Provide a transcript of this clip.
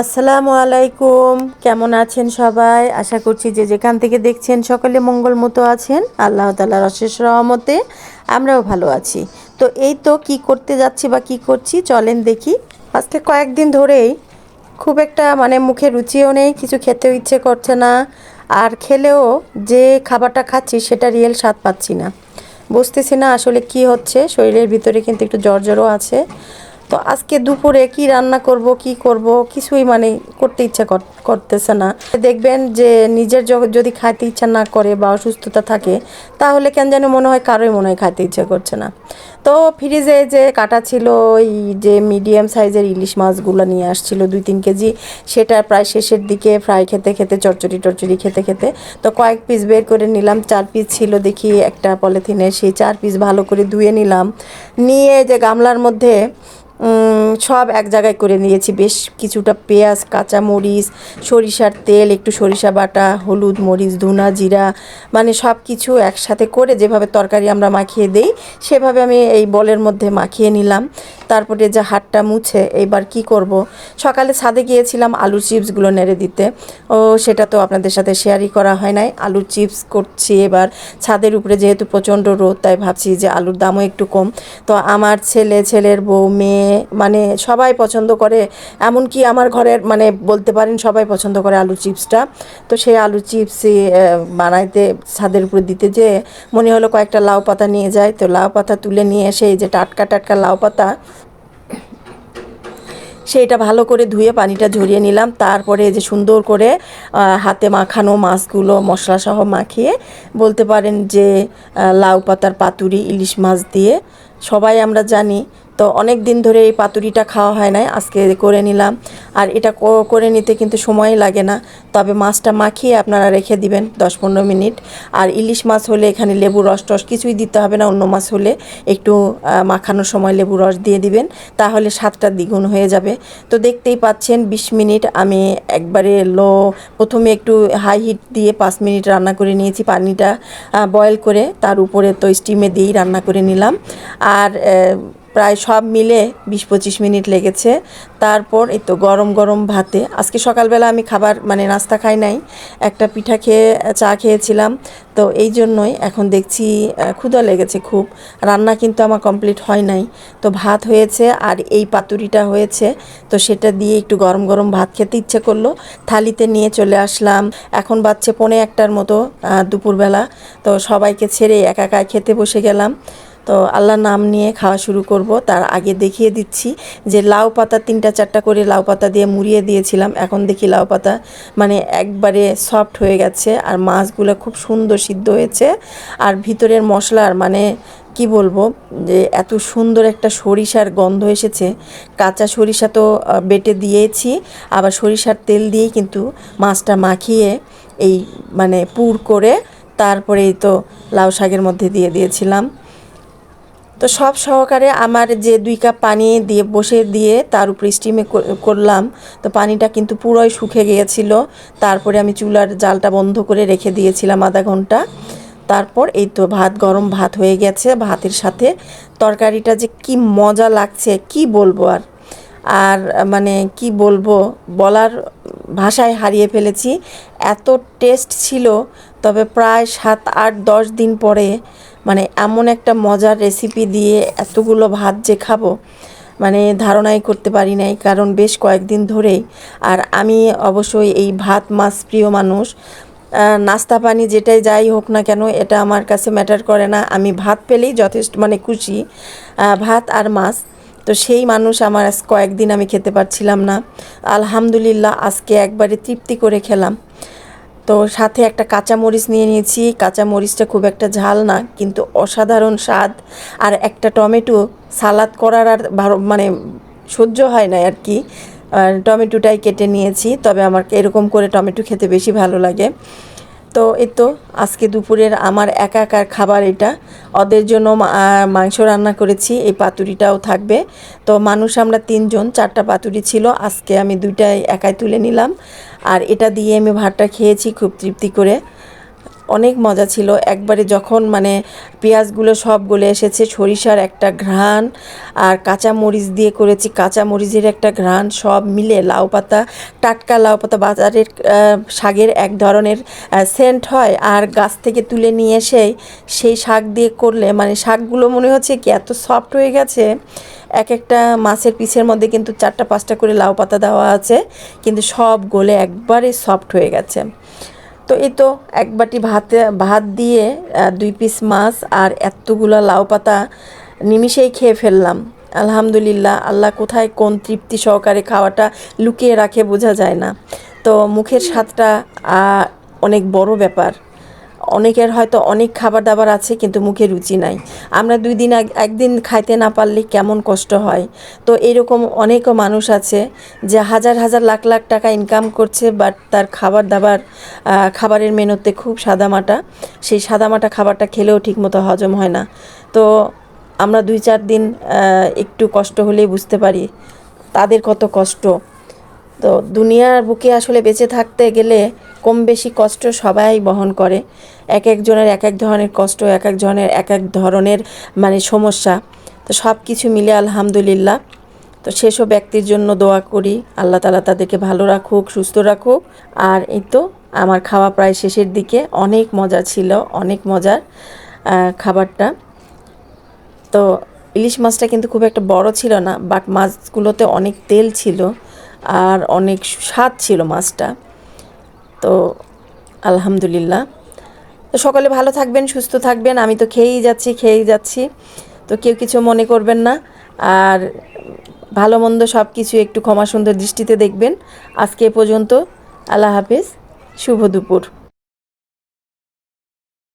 আসসালামু আলাইকুম। কেমন আছেন সবাই? আশা করছি যে যেখান থেকে দেখছেন সকলে মঙ্গল মতো আছেন। আল্লাহ তালার অশেষ রহমতে আমরাও ভালো আছি। তো এই তো কি করতে যাচ্ছি বা কি করছি, চলেন দেখি। আজকে কয়েকদিন ধরেই খুব একটা মানে মুখে রুচিও নেই, কিছু খেতেও ইচ্ছে করছে না। আর খেলেও যে খাবারটা খাচ্ছি সেটা রিয়েল স্বাদ পাচ্ছি না। বুঝতেছি না আসলে কি হচ্ছে, শরীরের ভিতরে কিন্তু একটু জ্বর জ্বরও আছে। তো আজকে দুপুরে কি রান্না করব, কি করব, কিছুই মানে করতে ইচ্ছা কর- করতেছে না। দেখবেন যে নিজের যদি খাইতে ইচ্ছা না করে বা অসুস্থতা থাকে, তাহলে কেন যেন মনে হয় কারোই মনে হয় খাইতে ইচ্ছা করছে না। তো ফ্রিজে যে কাটা ছিল, ওই যে মিডিয়াম সাইজের ইলিশ মাছগুলো নিয়ে আসছিল দুই তিন কেজি, সেটা প্রায় শেষের দিকে ফ্রাই খেতে খেতে, চচ্চড়ি টচ্চড়ি খেতে খেতে, তো কয়েক পিস বের করে নিলাম। চার পিস ছিল দেখি একটা পলিথিনে সেই চার পিস ভালো করে ধুয়ে নিলাম। নিয়ে যে গামলার মধ্যে সব এক জায়গায় করে নিয়েছি। বেশ কিছুটা পেঁয়াজ কাঁচা মরিচ সরিষার তেল, একটু সরিষা বাটা, হলুদ মরিচ, ধুনা, জিরা মানে সব কিছু একসাথে করে যেভাবে তরকারি আমরা মাখিয়ে দেই, সেভাবে আমি এই বলের মধ্যে মাখিয়ে নিলাম। তারপরে যে হাতটা মুছে, এইবার কি করব? সকালে ছাদে গিয়েছিলাম আলুর চিপসগুলো নেড়ে দিতে। ও, সেটা তো আপনাদের সাথে শেয়ারই করা হয় নাই। আলুর চিপস করছি এবার। ছাদের উপরে যেহেতু প্রচণ্ড রোদ, তাই ভাবছি যে আলুর দামও একটু কম। তো আমার ছেলে, ছেলের বউ, মেয়ে মানে সবাই পছন্দ করে, এমনকি আমার ঘরের মানে বলতে পারেন সবাই পছন্দ করে আলু চিপসটা। তো সেই আলু চিপস বানাইতে, ছাদের উপরে দিতে যে মনে হলো কয়েকটা লাউ পাতা নিয়ে যায়, তো লাউ পাতা তুলে নিয়ে এসে যে টাটকা টাটকা লাউ পাতা, সেইটা ভালো করে ধুয়ে পানিটা ঝরিয়ে নিলাম। তারপরে যে সুন্দর করে হাতে মাখানো মাছগুলো মশলা সহ মাখিয়ে, বলতে পারেন যে লাউ পাতার পাতুরি, ইলিশ মাছ দিয়ে, সবাই আমরা জানি তো অনেক দিন ধরে এই পাতুরিটা খাওয়া হয় নাই, আজকে করে নিলাম। আর এটা করে নিতে কিন্তু সময় লাগে না, তবে মাছটা মাখিয়ে আপনারা রেখে দিবেন দশ পনেরো মিনিট। আর ইলিশ মাছ হলে এখানে লেবু রস টস কিছুই দিতে হবে না, অন্য মাছ হলে একটু মাখানোর সময় লেবু রস দিয়ে দিবেন, তাহলে স্বাদটা দ্বিগুণ হয়ে যাবে। তো দেখতেই পাচ্ছেন, বিশ মিনিট আমি একবারে লো, প্রথমে একটু হাই হিট দিয়ে পাঁচ মিনিট রান্না করে নিয়েছি পানিটা বয়েল করে, তার উপরে তো স্টিমে দিয়েই রান্না করে নিলাম। আর প্রায় সব মিলে বিশ পঁচিশ মিনিট লেগেছে। তারপর এই তো গরম গরম ভাতে। আজকে সকালবেলা আমি খাবার মানে নাস্তা খাই নাই। একটা পিঠা খেয়ে, চা খেয়েছিলাম। তো এই জন্যই এখন দেখছি ক্ষুধা লেগেছে খুব। রান্না কিন্তু আমার কমপ্লিট হয় নাই। তো ভাত হয়েছে আর এই পাতুরিটা হয়েছে। তো সেটা দিয়ে একটু গরম গরম ভাত খেতে ইচ্ছে করল। থালিতে নিয়ে চলে আসলাম। এখন বাচ্চা পনে একটার মতো দুপুরবেলা। তো সবাইকে ছেড়ে একা একা খেতে বসে গেলাম। তো আল্লাহর নাম নিয়ে খাওয়া শুরু করব। তার আগে দেখিয়ে দিচ্ছি যে লাউ পাতা তিনটা চারটা করে লাউ পাতা দিয়ে মুড়িয়ে দিয়েছিলাম। এখন দেখি লাউ পাতা মানে একবারে সফট হয়ে গেছে আর মাছগুলো খুব সুন্দর সিদ্ধ হয়েছে। আর ভিতরের মশলার মানে কি বলব, যে এত সুন্দর একটা সরিষার গন্ধ এসেছে। কাঁচা সরিষা তো বেটে দিয়েছি, আবার সরিষার তেল দিয়েই কিন্তু মাছটা মাখিয়ে এই মানে পুর করে তারপরেই তো লাউ শাকের মধ্যে দিয়ে দিয়েছিলাম। তো সব সহকারে আমার যে দুই কাপ পানি দিয়ে বসে দিয়ে তার উপরে স্টিমে করলাম। তো পানিটা কিন্তু পুরোই শুকে গিয়েছিল। তারপরে আমি চুলার জালটা বন্ধ করে রেখে দিয়েছিলাম আধা ঘণ্টা। তারপর এই তো ভাত, গরম ভাত হয়ে গেছে। ভাতের সাথে তরকারিটা যে কি মজা লাগছে, কি বলব আর? আর মানে কি বলব, বলার ভাষায় হারিয়ে ফেলেছি। এত টেস্ট ছিল, তবে প্রায় সাত, আট, দশ দিন পরে মানে এমন একটা মজার রেসিপি দিয়ে এতগুলো ভাত যে খাব মানে ধারণাই করতে পারি নাই, কারণ বেশ কয়েকদিন ধরেই। আর আমি অবশ্যই এই ভাত মাছ প্রিয় মানুষ। নাস্তা পানি যেটাই যাই হোক না কেন, এটা আমার কাছে ম্যাটার করে না। আমি ভাত পেলেই যথেষ্ট মানে খুশি। ভাত আর মাছ। তো সেই মানুষ আমার আজ কয়েকদিন আমি খেতে পারছিলাম না। আলহামদুলিল্লাহ আজকে একবারে তৃপ্তি করে খেলাম। তো সাথে একটা কাঁচা মরিচ নিয়ে নিয়েছি। কাঁচা মরিচটা খুব একটা ঝাল না, কিন্তু অসাধারণ স্বাদ। আর একটা টমেটো সালাদ করার আর মানে সহ্য হয় না আর কি। টমেটোটাই কেটে নিয়েছি, তবে আমার এরকম করে টমেটো খেতে বেশি ভালো লাগে। তো এ তো, আজকে দুপুরের আমার একা একার খাবার এটা। ওদের জন্য মাংস রান্না করেছি, এই পাতুরিটাও থাকবে। তো মানুষ আমরা তিনজন, চারটা পাতুরি ছিল, আজকে আমি দুইটাই একাই তুলে নিলাম। আর এটা দিয়ে আমি ভাতটা খেয়েছি, খুব তৃপ্তি করে। অনেক মজা ছিল। একবারে যখন মানে পেঁয়াজগুলো সব গলে এসেছে, সরিষার একটা ঘ্রাণ আর কাঁচা মরিচ দিয়ে করেছি কাঁচা মরিচের একটা ঘ্রাণ সব মিলে লাউ পাতা, টাটকা লাউ পাতা বাজারের শাকের এক ধরনের সেন্ট হয় আর গাছ থেকে তুলে নিয়ে এসে সেই শাক দিয়ে করলে মানে শাকগুলো মনে হচ্ছে কি এত সফট হয়ে গেছে। এক একটা মাছের পিসের মধ্যে কিন্তু চারটা পাঁচটা করে লাউ পাতা দেওয়া আছে, কিন্তু সব গলে একবারে সফট হয়ে গেছে। তো এই তো এক বাটি ভাতে, ভাত দিয়ে দুই পিস মাছ আর এতগুলো লাউ পাতা নিমিষেই খেয়ে ফেললাম। আলহামদুলিল্লাহ, আল্লাহ কোথায় কোন তৃপ্তি সহকারে খাওয়াটা লুকিয়ে রাখে বোঝা যায় না। তো মুখের স্বাদটা অনেক বড় ব্যাপার। অনেকের হয়তো অনেক খাবার দাবার আছে, কিন্তু মুখে রুচি নাই। আমরা দুই দিন একদিন খাইতে না পারলে কেমন কষ্ট হয়? তো এরকম অনেকও মানুষ আছে যে হাজার হাজার লাখ লাখ টাকা ইনকাম করছে বাট তার খাবার দাবার খাবারের মেনুতে খুব সাদামাটা। সেই সাদামাটা খাবারটা খেলেও ঠিকমতো হজম হয় না। তো আমরা দুই চার দিন একটু কষ্ট হলেই বুঝতে পারি তাদের কত কষ্ট। তো দুনিয়ার বুকে আসলে বেঁচে থাকতে গেলে কম বেশি কষ্ট সবাই বহন করে। এক একজনের এক এক ধরনের কষ্ট, এক এক জনের এক এক ধরনের মানে সমস্যা। তো সব কিছু মিলে আলহামদুলিল্লাহ। তো সেসব ব্যক্তির জন্য দোয়া করি, আল্লাহ তালা তাদেরকে ভালো রাখুক, সুস্থ রাখুক। আর এই তো আমার খাওয়া প্রায় শেষের দিকে, অনেক মজা ছিল, অনেক মজার খাবারটা। তো ইলিশ মাছটা কিন্তু খুব একটা বড় ছিল না বাট মাছগুলোতে অনেক তেল ছিল। আর অনেক স্বাদ ছিল মাছটা। তো আলহামদুলিল্লাহ। তো সকলে ভালো থাকবেন, সুস্থ থাকবেন। আমি তো খেয়েই যাচ্ছি খেয়েই যাচ্ছি। তো কেউ কিছু মনে করবেন না। আর ভালো মন্দ সব কিছু একটু ক্ষমা সুন্দর দৃষ্টিতে দেখবেন। আজকে এ পর্যন্ত আল্লাহ হাফিজ। শুভ দুপুর।